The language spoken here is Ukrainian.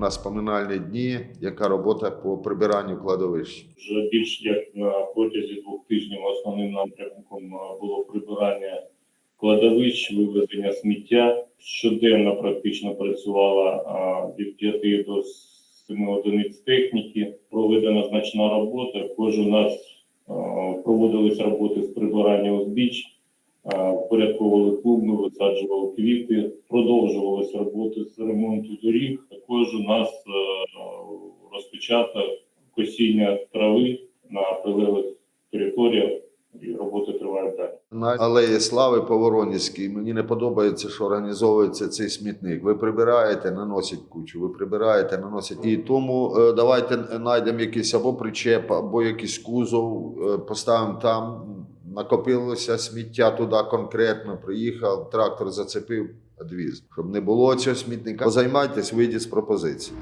на споминальні дні, яка робота по прибиранню кладовищ? Вже більш як протязі двох тижнів основним напрямком було прибирання кладовищ, вивезення сміття. Щоденно практично працювала від 5 до 7 одиниць техніки. Проведена значна робота. Кожен у нас проводились роботи з прибирання узбіч, впорядковували клубни, висаджували квіти, продовжувалися роботи з ремонту доріг. Також у нас а, розпочато косіння трави на прилеглих територіях, і роботи тривають далі. На алеї Слави по Воронівській мені не подобається, що організовується цей смітник. Ви прибираєте, наносять кучу, ви прибираєте, наносять. І тому е, давайте знайдемо якийсь або причеп, або якийсь кузов, е, поставимо там. Накопилося сміття туди конкретно, приїхав, трактор зацепив, двіз. Щоб не було цього смітника. Займайтесь, вийдіть з пропозиції.